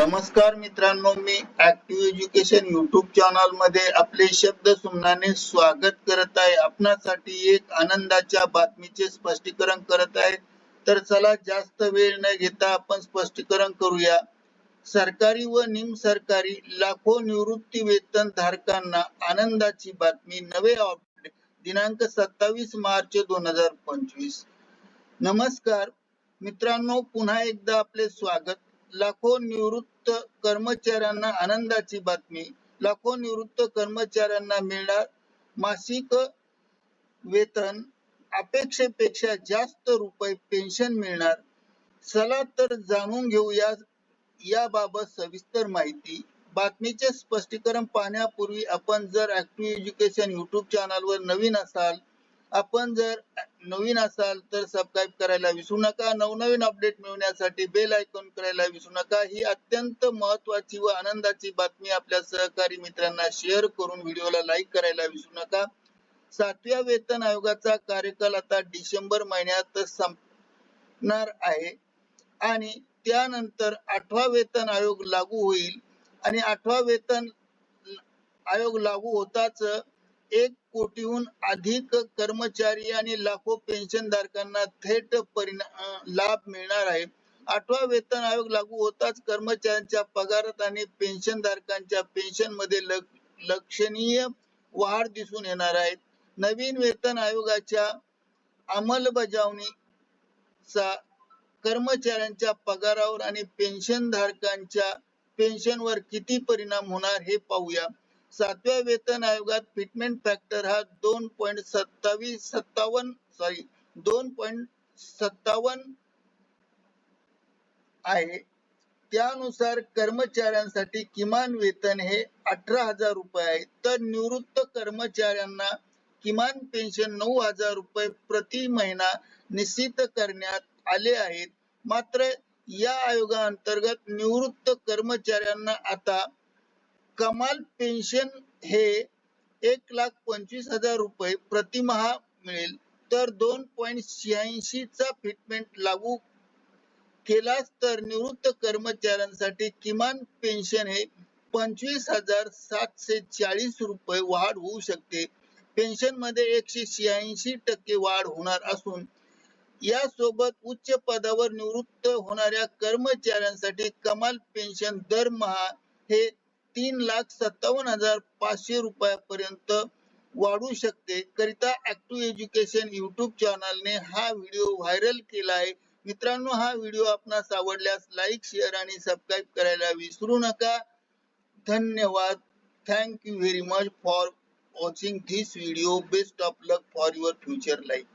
नमस्कार मित्रांनो मी ऍक्टिव्ह एज्युकेशन युट्यूब चॅनलमध्ये आपले शब्द सुमनाने स्वागत करत आहे. आपणासाठी एक आनंदाच्या बातमीचे स्पष्टीकरण करत आहे. तर चला जास्त वेळ न घेता आपण स्पष्टीकरण करूया. सरकारी व निम सरकारी लाखो निवृत्ती वेतन धारकांना आनंदाची बातमी. नवे अपडेट दिनांक सत्तावीस मार्च दोन हजार पंचवीस. नमस्कार. मित्रांनो पुन्हा एकदा आपले स्वागत. लाखो निवृत्त कर्मचाऱ्यांना आनंदाची बातमी. लाखो निवृत्त कर्मचाऱ्यांना मिळणार मासिक वेतन. अपेक्षेपेक्षा जास्त रुपये पेन्शन मिळणार. चला तर जाणून घेऊया याबाबत सविस्तर माहिती. बातमीचे स्पष्टीकरण पाहण्यापूर्वी आपण जर ऍक्टिव्ह एज्युकेशन युट्यूब चॅनलवर नवीन असाल आपण जर नवीन असाल तर सबस्क्राईब करायला विसरू नका. नवनवीन अपडेट मिळवण्यासाठी बेल आयकॉन करायला विसरू नका. ही अत्यंत महत्वाची व आनंदाची बातमी आपल्या सहकारी मित्रांना शेअर करून व्हिडिओला लाईक करायला विसरू नका. सातव्या वेतन आयोगाचा कार्यकाल आता डिसेंबर महिन्यात संपणार आहे. आणि त्यानंतर आठवा वेतन आयोग लागू होईल. आणि आठवा वेतन आयोग लागू होताच एक कोटीहून अधिक कर्मचारी आणि लाखो पेन्शन धारकांना थेट परिणाम लाभ मिळणार आहे. आठवा वेतन आयोग लागू होताच कर्मचाऱ्यांच्या पगारात आणि पेन्शन धारकांच्या पेन्शनमध्ये लक्षणीय वाढ दिसून येणार आहे. नवीन वेतन आयोगाच्या अंमलबजावणीचा कर्मचाऱ्यांच्या पगारावर आणि पेन्शन धारकांच्या पेन्शनवर किती परिणाम होणार हे पाहूया. सातव्या वेतन आयोगात फिटमेंट फॅक्टर हा दोन पॉईंट सत्तावीस सत्तावन्न सॉरी दोन पॉईंट सत्तावन्न आहे. त्यानुसार कर्मचाऱ्यांसाठी किमान वेतन हे अठरा हजार रुपये आहे. तर निवृत्त कर्मचाऱ्यांना किमान पेन्शन नऊ हजार रुपये प्रति महिना निश्चित करण्यात आले आहेत. मात्र या आयोगाअंतर्गत निवृत्त कर्मचाऱ्यांना आता कमाल पेन्शन हे एक लाख पंचवीस हजार रुपये प्रतिमहा मिळेल. तर दोन पॉईंट शहाऐंशी चा फिटमेंट लागू केलाच तर निवृत्त कर्मचाऱ्यांसाठी किमान पेन्शन हे पंचवीस हजार सातशे चाळीस रुपये वाढ होऊ शकते. पेन्शनमध्ये एकशे शहाऐंशी टक्के वाढ होणार असून यासोबत उच्च पदावर निवृत्त होणाऱ्या कर्मचाऱ्यांसाठी कमाल पेन्शन दरमहा हे तीन लाख सत्तावन्न हजार पाचशे रुपयापर्यंत वाढू शकते. करिता ऍक्टिव्ह एज्युकेशन युट्यूब चॅनलने हा व्हिडिओ व्हायरल केला आहे. मित्रांनो हा व्हिडिओ आपणास आवडल्यास लाईक शेअर आणि सबस्क्राईब करायला विसरू नका. धन्यवाद. Thank you very much for watching this video best of luck for your future life